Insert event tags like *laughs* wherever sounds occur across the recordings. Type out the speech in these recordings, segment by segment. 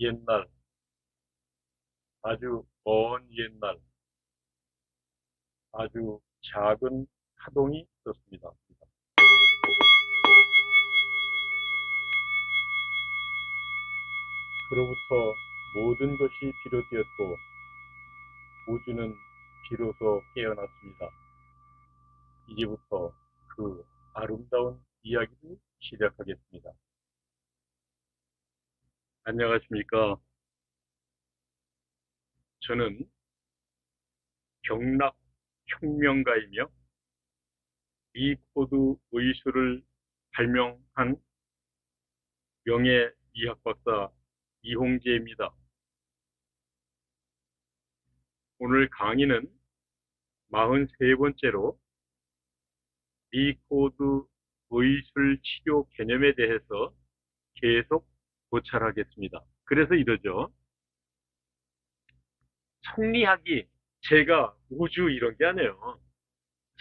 옛날, 아주 먼 옛날, 아주 작은 파동이 있었습니다. 그로부터 모든 것이 비롯되었고, 우주는 비로소 깨어났습니다. 이제부터 그 아름다운 이야기를 시작하겠습니다. 안녕하십니까. 저는 경락 혁명가이며 이코드 의술을 발명한 명예 이학박사 이홍재입니다. 오늘 강의는 43번째로 리코드 의술 치료 개념에 대해서 계속 고찰하겠습니다. 그래서 이러죠. 성리학이 제가 우주 이런 게 아니에요.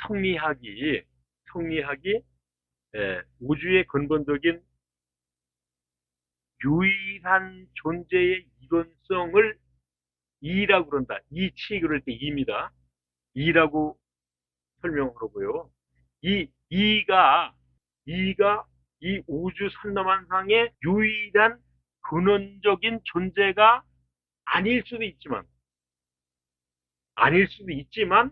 성리학이 성리학이 예, 우주의 근본적인 유일한 존재의 이론성을 이라고 그런다. 이치 그럴 때 이입니다. 이라고 설명하고요. 이 이가 이가 이 우주 선남한상의 유일한 근원적인 존재가 아닐 수도 있지만 아닐 수도 있지만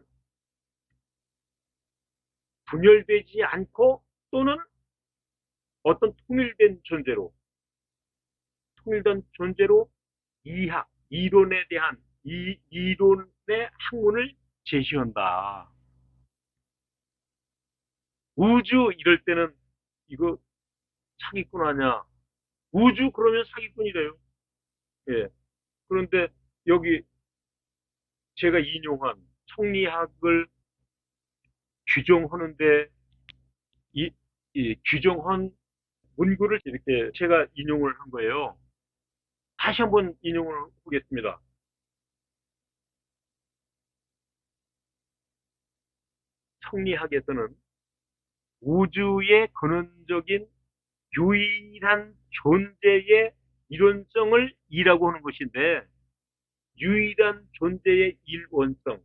분열되지 않고 또는 어떤 통일된 존재로 통일된 존재로 이학 이론에 대한 이 이론의 학문을 제시한다. 우주 이럴 때는 이거 사기꾼 아냐? 우주 그러면 사기꾼이래요. 예. 그런데 여기 제가 인용한 성리학을 규정하는데 이, 이 규정한 문구를 이렇게 제가 인용을 한 거예요. 다시 한번 인용을 하겠습니다. 성리학에서는 우주의 근원적인 유일한 존재의 이론성을 이라고 하는 것인데 유일한 존재의 일원성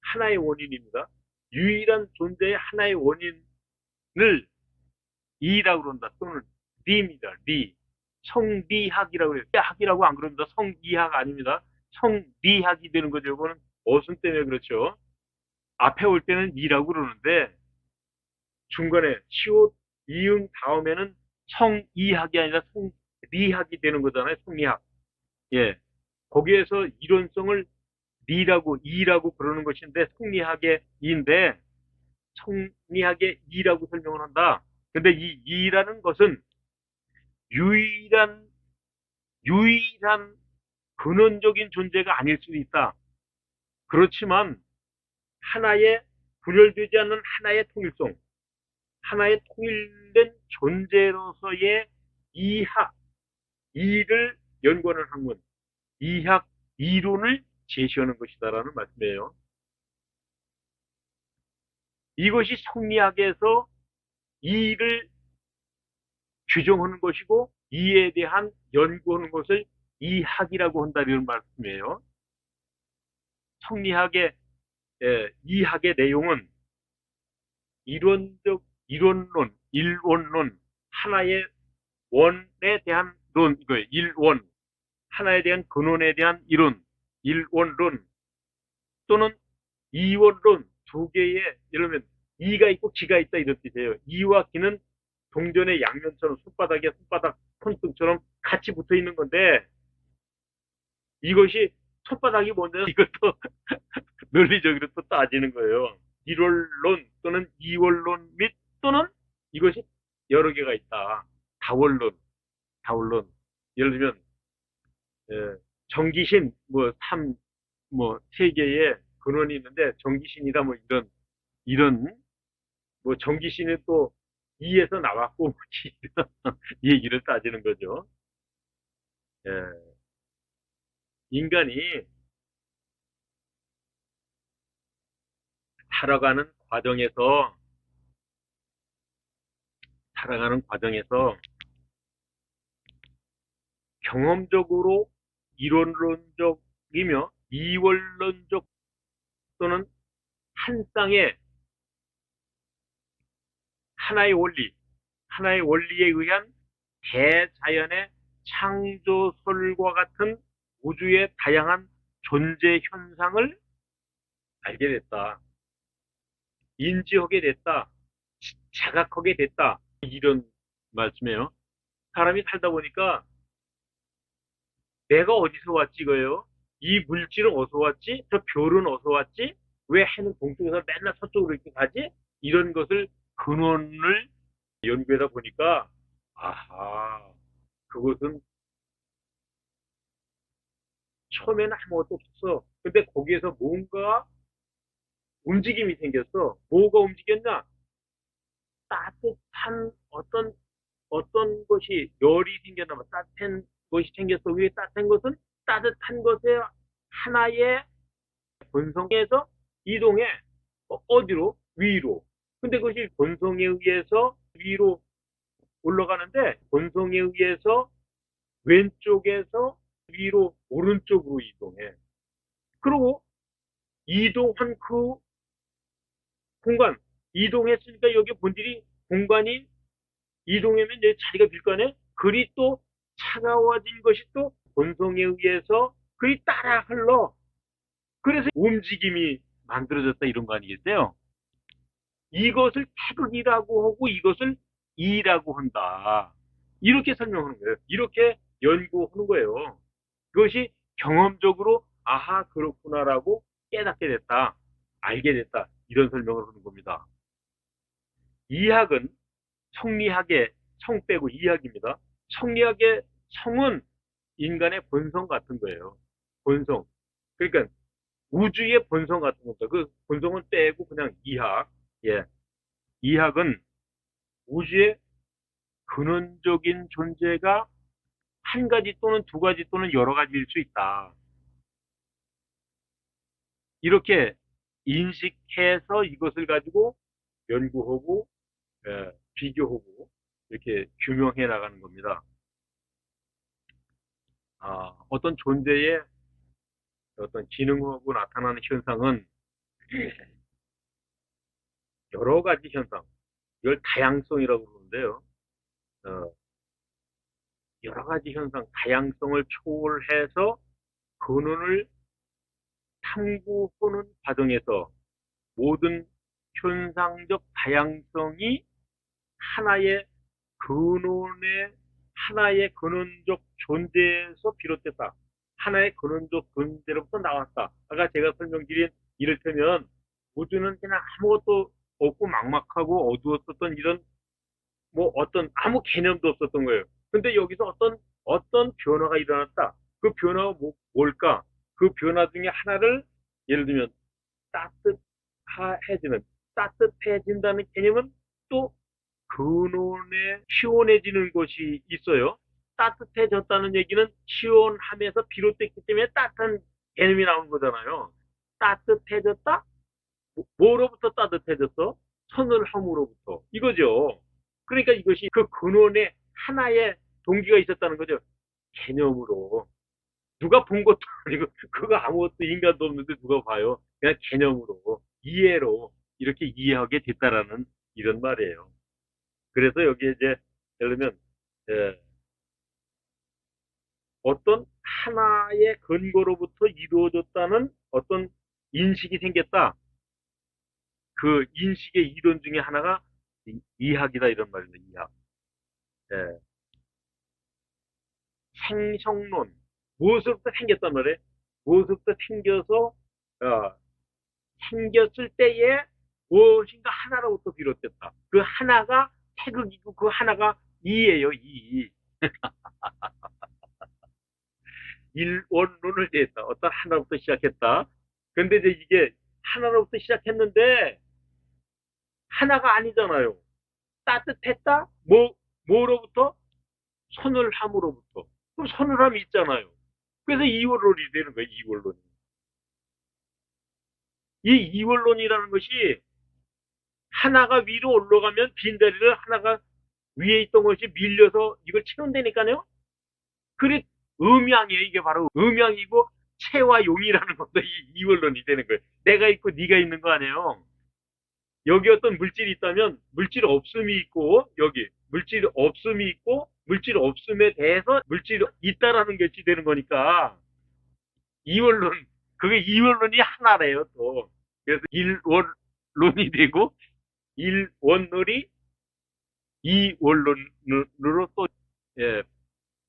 하나의 원인입니다. 유일한 존재의 하나의 원인을 이라고 그런다 또는 리입니다. 리 성리학이라고 해요. 학이라고 안 그럽니다. 성리학 아닙니다. 성리학이 되는 거죠. 이거는 어순 때문에 그렇죠. 앞에 올 때는 이라고 그러는데 중간에 시옷 이응 다음에는 성이학이 아니라 성리학이 되는 거잖아요. 성리학. 예. 거기에서 이론성을 리라고 이라고 그러는 것인데 성리학의 이인데 성리학의 이라고 설명을 한다. 근데 이 이라는 것은 유일한 유일한 근원적인 존재가 아닐 수도 있다. 그렇지만 하나의 분열되지 않는 하나의 통일성, 하나의 통일된 존재로서의 이학, 이를 연구하는 학문, 이학 이론을 제시하는 것이다라는 말씀이에요. 이것이 성리학에서 이를 규정하는 것이고 이에 대한 연구하는 것을 이학이라고 한다는 말씀이에요. 성리학의 예, 이학의 내용은 이론적 이론론, 일원론, 하나의 원에 대한 론, 이거 일원, 하나에 대한 근원에 대한 이론, 일원론 또는 이원론 두 개의 예를 들면 이가 있고 기가 있다 이런 뜻이에요. 이와 기는 동전의 양면처럼 손바닥에 손바닥 손등처럼 같이 붙어 있는 건데 이것이 손바닥이 뭔데 *laughs* 이것도 *laughs* 논리적으로 또 따지는 거예요. 일원론 또는 이원론 및 또는 이것이 여러 개가 있다. 다원론, 다원론. 예를 들면 예, 정기신 뭐삼뭐세 개의 근원이 있는데 정기신이다 뭐 이런 이런 뭐 정기신은 또 이에서 나왔고 *laughs* 이 얘기를 따지는 거죠. 예. 인간이 살아가는 과정에서 살아가는 과정에서 경험적으로 이론론적이며 이원론적 또는 한 땅에 하나의 원리, 하나의 원리에 의한 대자연의 창조설과 같은 우주의 다양한 존재 현상을 알게 됐다. 인지하게 됐다. 자각하게 됐다. 이런 말씀이에요. 사람이 살다 보니까 내가 어디서 왔지 이거예요? 이 물질은 어디서 왔지? 저 별은 어디서 왔지? 왜 해는 동쪽에서 맨날 서쪽으로 이렇게 가지? 이런 것을 근원을 연구하다 보니까 아하 그것은 처음에는 아무것도 없었어. 근데 거기에서 뭔가 움직임이 생겼어. 뭐가 움직였냐? 따뜻한 어떤 어떤 것이 열이 생겼나 봐. 따뜻한 것이 생겼어. 왜 따뜻한 것은 따뜻한 것의 하나의 본성에서 이동해 어, 어디로? 위로. 근데 그것이 본성에 의해서 위로 올라가는데 본성에 의해서 왼쪽에서 위로 오른쪽으로 이동해. 그리고 이동한 그 공간, 이동했으니까 여기 본질이 공간이 이동하면 이제 자리가 빌거 아니에요? 글이 또 차가워진 것이 또 본성에 의해서 글이 따라 흘러. 그래서 움직임이 만들어졌다 이런 거 아니겠어요? 이것을 태극이라고 하고 이것을 이라고 한다. 이렇게 설명하는 거예요. 이렇게 연구하는 거예요. 그것이 경험적으로 아하 그렇구나라고 깨닫게 됐다. 알게 됐다. 이런 설명을 하는 겁니다. 이학은 성리학의 성 빼고 이학입니다. 성리학의 성은 인간의 본성 같은 거예요. 본성. 그러니까 우주의 본성 같은 겁니다. 그 본성은 빼고 그냥 이학. 예. 이학은 우주의 근원적인 존재가 한 가지 또는 두 가지 또는 여러 가지일 수 있다. 이렇게 인식해서 이것을 가지고 연구하고 예, 비교하고 이렇게 규명해 나가는 겁니다. 아, 어떤 존재의 어떤 기능하고 나타나는 현상은 여러 가지 현상, 이걸 다양성이라고 그러는데요. 어, 여러 가지 현상, 다양성을 초월해서 근원을 탐구하는 과정에서 모든 현상적 다양성이 하나의 근원의 하나의 근원적 존재에서 비롯됐다. 하나의 근원적 존재로부터 나왔다. 아까 제가 설명드린 이를테면 우주는 그냥 아무것도 없고 막막하고 어두웠었던 이런 뭐 어떤 아무 개념도 없었던 거예요. 근데 여기서 어떤 어떤 변화가 일어났다. 그 변화가 뭐, 뭘까? 그 변화 중에 하나를 예를 들면 따뜻해지는 따뜻해진다는 개념은 또 근원에 시원해지는 것이 있어요. 따뜻해졌다는 얘기는 시원함에서 비롯됐기 때문에 따뜻한 개념이 나오는 거잖아요. 따뜻해졌다? 뭐- 뭐로부터 따뜻해졌어? 서늘함으로부터. 이거죠. 그러니까 이것이 그 근원에 하나의 동기가 있었다는 거죠. 개념으로. 누가 본 것도 *laughs* 아니고, 그거 아무것도 인간도 없는데 누가 봐요. 그냥 개념으로, 이해로 이렇게 이해하게 됐다라는 이런 말이에요. 그래서 여기에 이제, 예를 들면, 예, 어떤 하나의 근거로부터 이루어졌다는 어떤 인식이 생겼다. 그 인식의 이론 중에 하나가 이- 이학이다 이런 말입니다. 이학. 예. 생성론 무엇으로부터 생겼단 말이에요? 무엇으로부터 생겨서 어, 생겼을 때에 무엇인가 하나로부터 비롯됐다. 그 하나가 태극이고 그 하나가 이예요. 이. *laughs* 일원론을 대했다. 어떤 하나로부터 시작했다. 근데 이제 이게 하나로부터 시작했는데 하나가 아니잖아요. 따뜻했다? 뭐, 뭐로부터? 서늘함으로부터. 그럼 서늘함이 있잖아요. 그래서 이원론이 되는 거예요, 이원론이. 이 이원론이라는 것이 하나가 위로 올라가면 빈자리를 하나가 위에 있던 것이 밀려서 이걸 채운다니까요? 그래, 음양이에요. 이게 바로 음양이고 체와 용이라는 *laughs* 것도 이 이원론이 되는 거예요. 내가 있고 네가 있는 거 아니에요. 여기 어떤 물질이 있다면 물질 없음이 있고 여기 물질 없음이 있고 물질 없음에 대해서 물질이 있다라는 것이 되는 거니까 이원론 그게 이원론이 하나래요 또 그래서 일원론이 되고 일원론이 이 원론으로 또 예,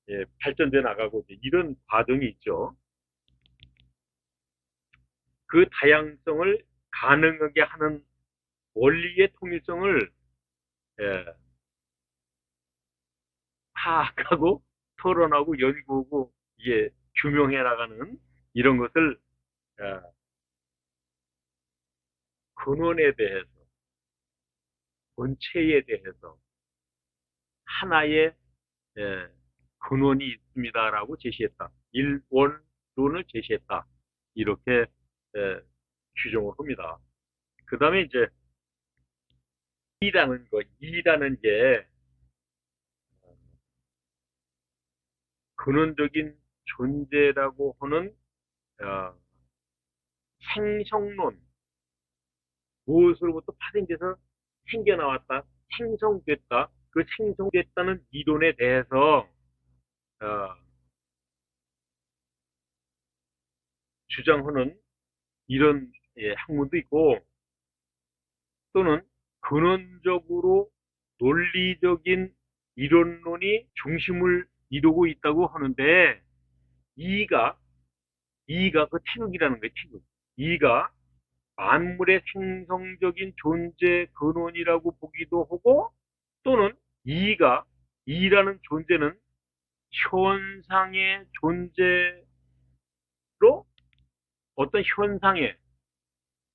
예, 발전돼 나가고 이런 과정이 있죠. 그 다양성을 가능하게 하는 원리의 통일성을 예, 파악하고 토론하고 연구하고 이게 규명해 나가는 이런 것을 예, 근원에 대해서 본체에 대해서 하나의 예, 근원이 있습니다라고 제시했다. 일원론을 제시했다. 이렇게 예, 규정을 합니다. 그 다음에 이제 이라는 거, 이라는 게 어, 근원적인 존재라고 하는 어, 생성론 무엇으로부터 파생돼서 생겨나왔다, 생성됐다, 그 생성됐다는 이론에 대해서 어, 주장하는 이런 예, 학문도 있고 또는 근원적으로 논리적인 이론론이 중심을 이루고 있다고 하는데 이가 이가 그 태극이라는 거예요. 태극. 이가 만물의 생성적인 존재 근원이라고 보기도 하고 또는 이가 이라는 존재는 현상의 존재로 어떤 현상에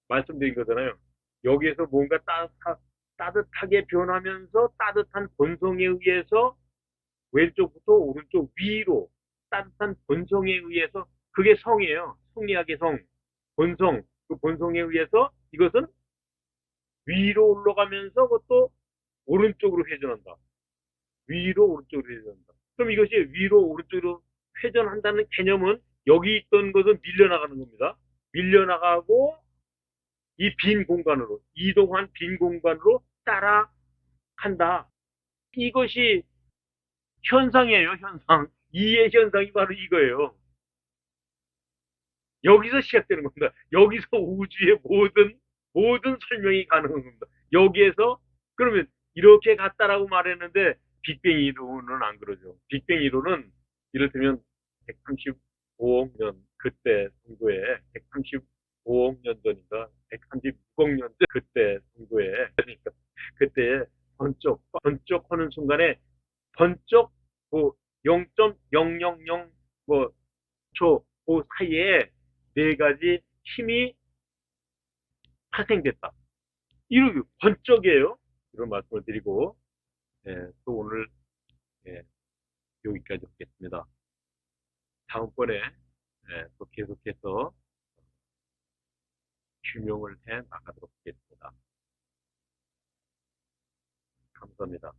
말씀드린 거잖아요. 여기에서 뭔가 따뜻하, 따뜻하게 변하면서 따뜻한 본성에 의해서 왼쪽부터 오른쪽 위로 따뜻한 본성에 의해서 그게 성이에요. 성리학의 성, 본성, 그 본성에 의해서 이것은 위로 올라가면서 그것도 오른쪽으로 회전한다. 위로 오른쪽으로 회전한다. 그럼 이것이 위로 오른쪽으로 회전한다는 개념은 여기 있던 것은 밀려나가는 겁니다. 밀려나가고 이 빈 공간으로 이동한 빈 공간으로 따라간다. 이것이 현상이에요, 현상. 이의 현상이 바로 이거예요. 여기서 시작되는 겁니다. 여기서 우주의 모든 모든 설명이 가능한 겁니다. 여기에서 그러면 이렇게 갔다라고 말했는데 빅뱅 이론은 안 그러죠. 빅뱅 이론은 이를테면 135억 년 그때 정도에 135억 년 전인가 136억 년전 그때 정도에 그러니까 그때 번쩍 번쩍 하는 순간에 번쩍 뭐 0.000 뭐 초 그 사이에 네 가지 힘이 발생됐다. 이렇게 번쩍이에요. 이런 말씀을 드리고 예, 또 오늘 예, 여기까지 하겠습니다. 다음번에 예, 또 계속해서 규명을 해 나가도록 하겠습니다. 감사합니다.